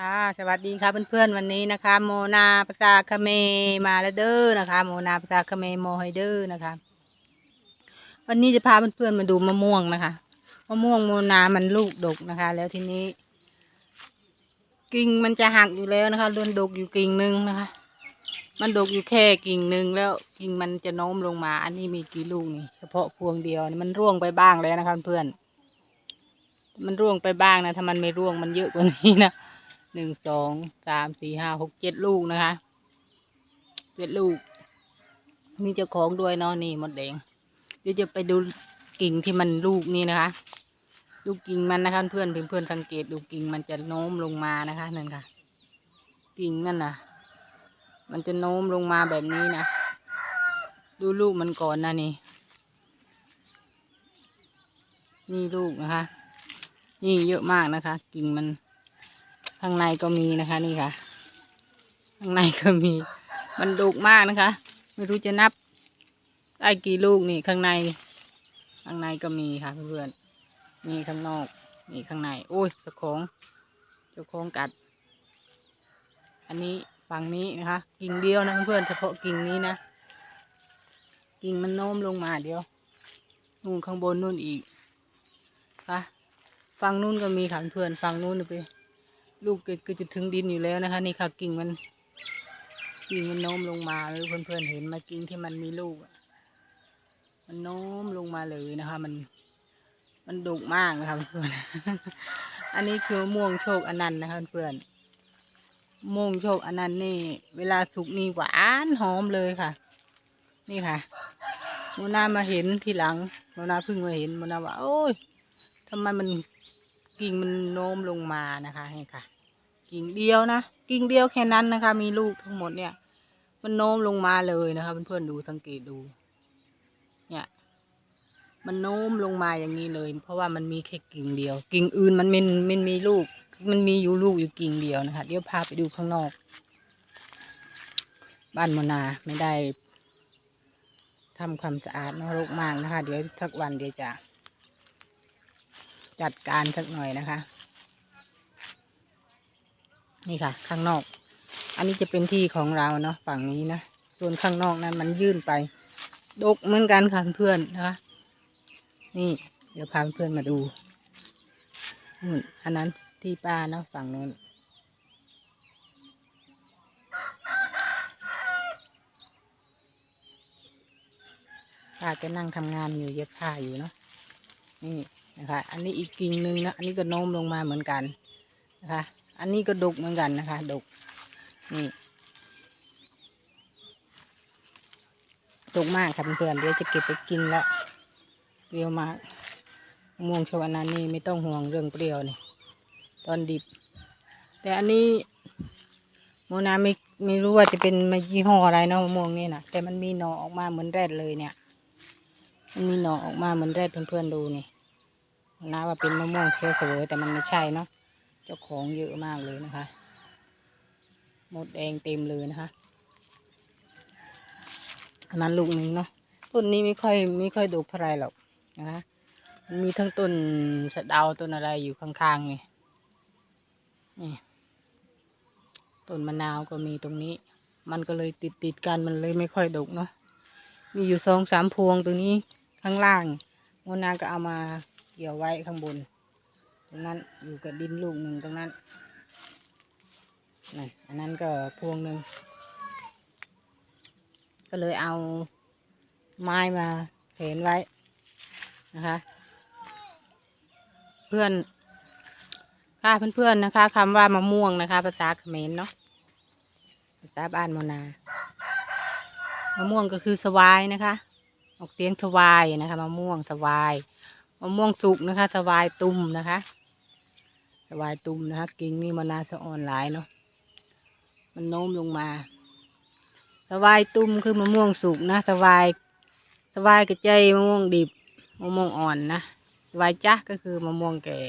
ค่ะ สวัสดีค่ะเพื่อนๆวันนี้นะคะ โมนาภาษาเมมาแล้วเด้อนะคะ โมนาภาษาเมโมไฮเดอร์นะคะ วันนี้จะพาเพื่อนๆมาดูมะม่วงนะคะมะม่วงโมนามันลูกดกนะคะ แล้วทีนี้ กิ่งมันจะหักอยู่แล้วนะคะเลื่อนดกอยู่กิ่งหนึ่งนะคะ มันดกอยู่แค่กิ่งหนึ่งแล้วกิ่งมันจะโน้มลงมา อันนี้มีกี่ลูกนี่ เฉพาะพวงเดียวนี่มันร่วงไปบ้างแล้วนะคะเพื่อนมันร่วงไปบ้างนะถ้ามันไม่ร่วงมันเยอะกว่านี้นะ หนึ่งสองสามสี่ห้าหกเจ็ดลูกนะคะเจ็ดลูก มีเจ้าของด้วยเนาะนี่มดแดงเดี๋ยวจะไปดูกิ่งที่มันลูกนี่นะคะดูกิ่งมันนะคะเพื่อนเพื่อนสังเกตดูกิ่งมันจะโน้มลงมานะคะนั่นค่ะ กิ่งนั่นน่ะมันจะโน้มลงมาแบบนี้นะดูลูกมันก่อนนะนี่ นี่ลูกนะคะ นี่เยอะมากนะคะ กิ่งมัน ข้างในก็มีนะคะนี่ค่ะ ข้างในก็มี มันดุกมากนะคะ ไม่รู้จะนับได้กี่ลูกนี่ข้างใน ข้างในก็มีค่ะเพื่อนมีข้างนอกมีข้างในโอ้ยเจ้าของเจ้าของกัด อันนี้ฝั่งนี้นะคะกิ่งเดียวนะเพื่อนเฉพาะกิ่งนี้นะกิ่งมันโน้มลงมาเดียวนู่นข้างบนนู่นอีกค่ะฝั่งนู้นก็มีค่ะเพื่อนฝั่งนู้นไป ลูกก็จะถึงดินอยู่แล้วนะคะ นี่ค่ะกิ่งมัน กิ่งมันโน้มลงมาหรือเพื่อนๆเห็นไหมากิ่งที่มันมีลูกอะมันโน้มลงมาเลยนะคะ มัน มันดุมากนะคะเพื่อนอันนี้คือม่วงโชคอนันต์นะคะเพื่อนมะม่วงโชคอนันต์นี่ เวลาสุกนี่หวานหอมเลยค่ะ นี่ค่ะโมนามาเห็นทีหลังโมนาเพิ่งมาเห็นโมนาว่าโอ้ยทำไมมันกิ่งมันโน้มลงมานะคะนี่ค่ะ กิ่งเดียวนะ กิ่งเดียวแค่นั้นนะคะ มีลูกทั้งหมดเนี่ย มันโน้มลงมาเลยนะคะเพื่อนๆดูสังเกตดู เนี่ย มันโน้มลงมาอย่างนี้เลย เพราะว่ามันมีแค่กิ่งเดียว กิ่งอื่นมันม่ไม่มีลูก มันมีอยู่ลูกอยู่กิ่งเดียวนะคะ เดี๋ยวพาไปดูข้างนอก บ้านมนาไม่ได้ทำความสะอาดนะรกมากนะคะ เดี๋ยวสักวันเดี๋ยวจะจัดการสักหน่อยนะคะ นี่ค่ะ ข้างนอก อันนี้จะเป็นที่ของเราเนาะฝั่งนี้นะส่วนข้างนอกนั้นมันยื่นไปดกเหมือนกันค่ะเพื่อนนะคะนี่ เดี๋ยวพาเพื่อนมาดูนู่นอันนั้นที่ป้าเนาะฝั่งนู้นป้าจะนั่งทำงานอยู่เย็บผ้าอยู่เนาะนี่นะคะ อันนี้อีกกิ่งหนึ่งนะ อันนี้ก็โน้มลงมาเหมือนกันนะคะ อันนี้ก็ดกเหมือนกันนะคะ ดก นี่ ดกมากค่ะเพื่อนเดี๋ยวจะเก็บไปกินล้วเปรี้ยวมากม่วงชวานานี่ไม่ต้องห่วงเรื่องเปรี้ยวนี่ตอนดิบ แต่อันนี้โมนาไม่ไม่รู้ว่าจะเป็นมายี่ห้ออะไรเนาะมะม่วงนี่นะแต่มันมีหน่อออกมาเหมือนแรดเลยเนี่ย มันมีหน่อออกมาเหมือนแรดเพื่อนๆดูนี่นะว่าเป็นมะม่วงเคี้ยวเสวยแต่มันไม่ใช่เนาะ เจ้าของเยอะมากเลยนะคะ หมดแดงเต็มเลยนะคะอันนั้นลูกหนึ่งเนาะต้นนี้ไม่ค่อยไม่ค่อยดกเท่าไรหรอกนะคะมันมีทั้งต้นสะเดาต้นอะไรอยู่ข้างๆนี่นี่ต้นมะนาวก็มีตรงนี้ มันก็เลยติดติดกันมันเลยไม่ค่อยดกเนาะมีอยู่สองสามพวงตรงนี้ข้างล่างโมนาก็เอามาเกี่ยวไว้ข้างบน รงนั้นอยู่กับดินลูกหนึ่งตรงนั้นนั่นอันนั้นก็พวงหนึ่งก็เลยเอาไม้มาเห็นไว้นะคะ เพื่อนค่ะเพื่อนๆนะคะคำว่ามะม่วงนะคะ ภาษาเขมรเนาะภาษาบ้านโมนามะม่วงก็คือสวายนะคะ ออกเสียงสวายนะคะมะม่วงสวายมะม่วงสุกนะคะ สวายตุ่มนะคะ วายตุ่มนะคะกิ่งนี่มันนาสะอ่อนหลายเนาะมันโน้มลงมา สวายตุ่มคือมะม่วงสุกนะ สวาย สวายกระเจยมะม่วงดิบมะม่วงอ่อนนะ สวายจ้ะก็คือมะม่วงแก่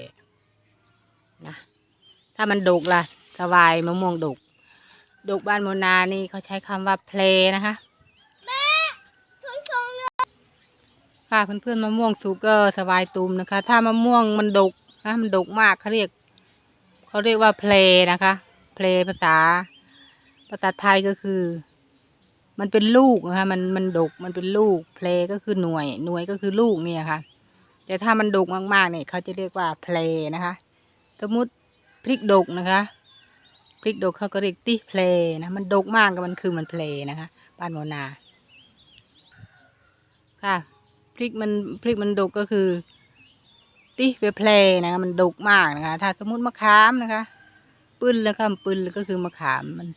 นะ ถ้ามันดกล่ะ สวายมะม่วงดกดกบ้านโมนานี่เขาใช้คำว่าเพลนะคะค่ะเพื่อนๆมะม่วงสุกก็สบายตูมนะคะ ถ้ามะม่วงมันดกนะมันดกมากเขาเรียก เขาเรียกว่าเพลนะคะ เพลภาษา ภาษาไทยก็คือ มันเป็นลูกนะคะ มันมันดกมันเป็นลูก เพลก็คือหน่วย หน่วยก็คือลูกเนี่ยค่ะ แต่ถ้ามันดกมากๆเนี่ยเขาจะเรียกว่าเพลนะคะ สมมติพริกดกนะคะพริกดกเขาก็เรียกติเพลนะมันดกมากก็มันคือมันเพลนะคะบ้านโมนา ค่ะพริกมันพริกมันดกก็คือ ติเปเพลนะคะมันดกมากนะคะ ถ้าสมมติมะขามนะคะปืนแล้วก็ปื้นก็คือมะขามมัน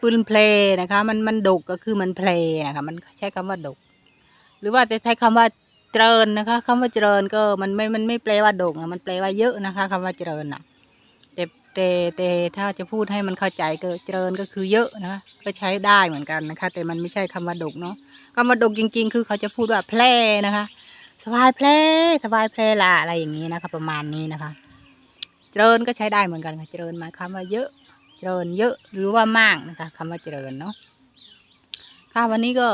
ปืนเพลนะคะ มันมันดกก็คือมันเพลนะคะ มันใช้คำว่าดก หรือว่าจะใช้คำว่าเจริญนะคะคำว่าเจริญก็มันไม่มันไม่แปลว่าดกนะมันแปลว่าเยอะนะคะคำว่าเจริญน่ะแต่แต่แต่ถ้าจะพูดให้มันเข้าใจก็เจริญก็คือเยอะนะคะก็ใช้ได้เหมือนกันนะคะ แต่มันไม่ใช่คำว่าดกเนาะคำว่าดกจริง ๆ คือเขาจะพูดว่าแพร่นะคะ สบายแพร่สบายแพร่ละอะไรอย่างนี้นะคะ ประมาณนี้นะคะ เจริญก็ใช้ได้เหมือนกันค่ะ เจริญหมายความว่าเยอะ เจริญเยอะหรือว่ามากนะคะคำว่าเจริญเนาะ ค่ะวันนี้ก็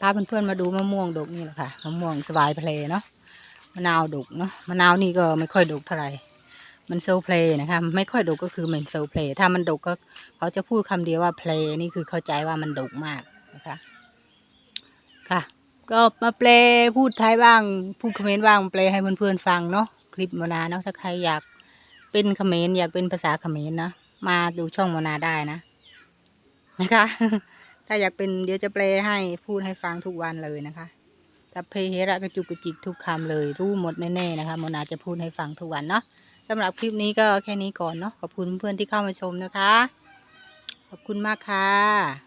พาเพื่อนๆมาดูมะม่วงดกนี่แหละค่ะ มะม่วงสบายเพลเนาะ มะนาวดกเนาะ มะนาวนี่ก็ไม่ค่อยดกเท่าไหร่ มันโซเพลนะคะ ไม่ค่อยดกก็คือมันโซเพลถ้ามันดกก็เขาจะพูดคำเดียวว่าเพลนี่คือเข้าใจว่ามันดกมากนะคะ ค่ะ ก็มาแปลพูดไทยบ้าง พูดเขมรบ้างแปลให้เพื่อนๆฟังเนาะคลิปมนาเนาะถ้าใครอยากเป็นเขมรอยากเป็นภาษาเขมรนะมาดูช่องมนาได้นะ นะคะ ถ้าอยากเป็นเดี๋ยวจะแปลให้พูดให้ฟังทุกวันเลยนะคะจับเพเฮระกระจุกกระจิกทุกคำเลย รู้หมดแน่ๆนะคะโมนาจะพูดให้ฟังทุกวันเนาะสำหรับคลิปนี้ก็แค่นี้ก่อนเนาะขอบคุณเพื่อนๆที่เข้ามาชมนะคะ ขอบคุณมากค่ะ